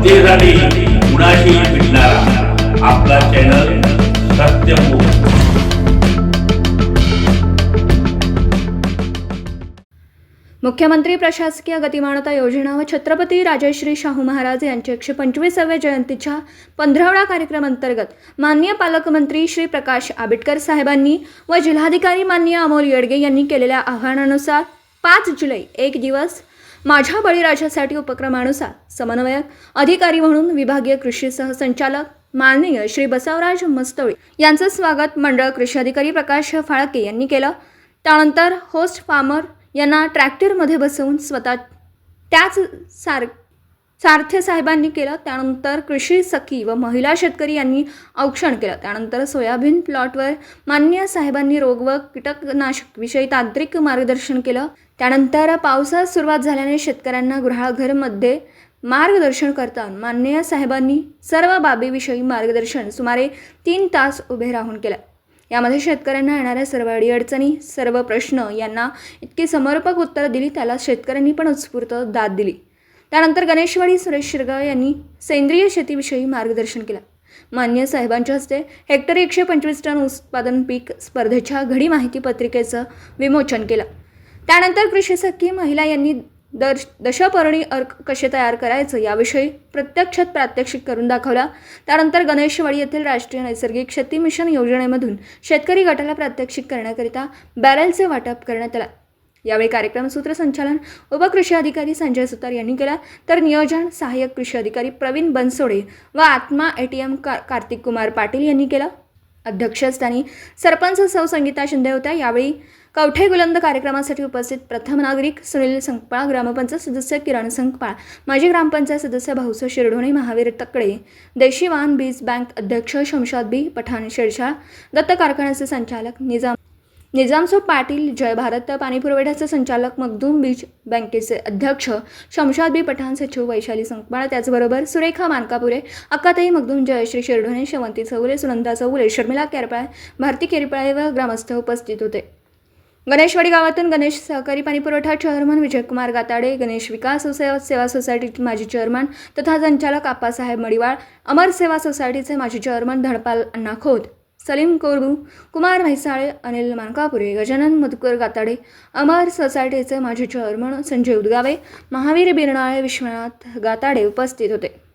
जनतेसाठी कुणाशी भेटणारा आपला चॅनल सत्यमुख मुख्यमंत्री प्रशासकीय गतिमानता योजना व छत्रपती राजश्री शाहू महाराज यांच्या एकशे पंचवीसाव्या जयंतीच्या पंधरावडा कार्यक्रम अंतर्गत मान्य पालकमंत्री श्री प्रकाश आंबेडकर साहेबांनी व जिल्हाधिकारी माननीय अमोल येडगे यांनी केलेल्या आव्हानानुसार पाच जुलै एक दिवस माझ्या बळीराजासाठी उपक्रमानुसार समन्वयक अधिकारी म्हणून विभागीय कृषी सहसंचालक माननीय श्री बसवराज मस्तोळी यांचं स्वागत मंडळ कृषी अधिकारी प्रकाश फाळके यांनी केलं. त्यानंतर होस्ट फार्मर यांना ट्रॅक्टरमध्ये बसवून स्वतः त्याच सार सारथे साहेबांनी केलं त्यानंतर कृषी सखी व महिला शेतकरी यांनी औक्षण केलं. त्यानंतर सोयाबीन प्लॉटवर मान्य साहेबांनी रोग व कीटकनाशक विषयी तांत्रिक मार्गदर्शन केलं. त्यानंतर पावसास सुरुवात झाल्याने शेतकऱ्यांना गृहाघरमध्ये मार्गदर्शन करताना मान्य साहेबांनी सर्व बाबीविषयी मार्गदर्शन सुमारे तीन तास उभे राहून केलं. यामध्ये शेतकऱ्यांना येणाऱ्या सर्व अडीअडचणी सर्व प्रश्न यांना इतकी समर्पक उत्तरं दिली त्याला शेतकऱ्यांनी पण उत्स्फूर्त दाद दिली. त्यानंतर गणेशवाडी सुरेश शिरगाव यांनी सेंद्रिय शेतीविषयी मार्गदर्शन केलं. मान्य साहेबांच्या हस्ते हेक्टरी एकशे पंचवीस टन उत्पादन पीक स्पर्धेच्या घडी माहिती पत्रिकेचं विमोचन केलं. त्यानंतर कृषी सखी महिला यांनी दर्श दशपर्णी अर्क कसे तयार करायचं याविषयी प्रत्यक्षात प्रात्यक्षिक करून दाखवला. त्यानंतर गणेशवाडी येथील राष्ट्रीय नैसर्गिक शेती मिशन योजनेमधून शेतकरी गटाला प्रात्यक्षिक करण्याकरिता बॅरेलचे वाटप करण्यात आला. यावेळी कार्यक्रम सूत्रसंचालन उपकृषी अधिकारी संजय सुतार यांनी केला. तर नियोजन सहाय्यक कृषी अधिकारी प्रवीण बनसोडे व आत्मा ए टी एम का कार्तिक कुमार पाटील यांनी केला. अध्यक्षस्थानी सरपंच सौ संगीता शिंदे होत्या. यावेळी कवठे गुलंद कार्यक्रमासाठी उपस्थित प्रथम नागरिक सुनील संकपाळ ग्रामपंचायत सदस्य किरण संकपाळ माजी ग्रामपंचायत सदस्य भाऊसो शिरढोणे महावीर तकडे देशी वाहन बीज बँक अध्यक्ष शमशाद बी पठाण शेरशाळ दत्त कारखान्याचे संचालक निजाम निजामसो पाटील जय भारत पाणी पुरवठ्याचे संचालक मखदूम बीच बँकेचे अध्यक्ष शमशाद बी पठाण सचिव वैशाली संकपाळ त्याचबरोबर सुरेखा मानकापुरे अक्काताई मखदूम जयश्री शिरढोणे शेवंती चौले सुनंदा चौले शर्मिला केरपाळे भारती केरपाळे व ग्रामस्थ उपस्थित होते. गणेशवाडी गावातून गणेश सहकारी पाणीपुरवठा चेअरमन विजयकुमार गाताडे गणेश विकास सेवा सेवा सोसायटीचे माजी चेअरमन तथा संचालक आप्पासाहेब मडिवाळ अमर सेवा सोसायटीचे माजी चेअरमन धडपाल अण्णा खोत सलीम कोरबू कुमार म्हैसाळे अनिल मानकापुरे गजानन मधुकर गाताडे अमर सोसायटीचे माजी चेअरमन संजय उदगावे महावीर बिरनाळे विश्वनाथ गाताडे उपस्थित होते.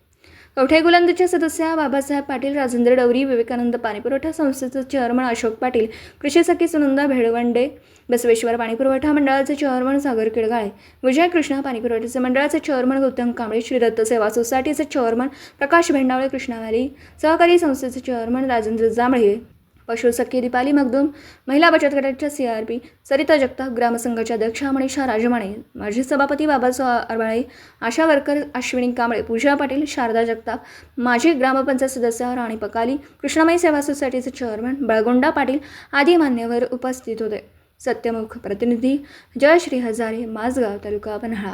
कवठे गुलंदच्या सदस्य बाबासाहेब पाटील राजेंद्र डवरी विवेकानंद पाणीपुरवठा संस्थेचे चेअरमन अशोक पाटील कृषी सखी सुनंदा भेळवंडे बसवेश्वर पाणीपुरवठा मंडळाचे चेअरमन सागर किडगाळे विजय कृष्णा पाणीपुरवठ्याचे मंडळाचे चेअरमन गौतम कांबळे श्रीदत्त सेवा सोसायटीचे चेअरमन प्रकाश भेंडावळे कृष्णावाली सहकारी संस्थेचे चेअरमन राजेंद्र जांभळे पशुसखी दीपाली मगदूम महिला बचत गटाच्या C R P Sarita Jagtap ग्रामसंघाच्या अध्यक्षा मनीषा राजमाणे माजी सभापती बाबासाहेब अरबाळे आशा वर्कर अश्विनी कांबळे पूजा पाटील शारदा जगताप माजी ग्रामपंचायत सदस्य राणी पकाली कृष्णामाई सेवा सोसायटीचे चेअरमन बळगोंडा पाटील आदी मान्यवर उपस्थित होते. सत्यमुख प्रतिनिधी जयश्री हजारे माझगाव तालुका पन्हाळा.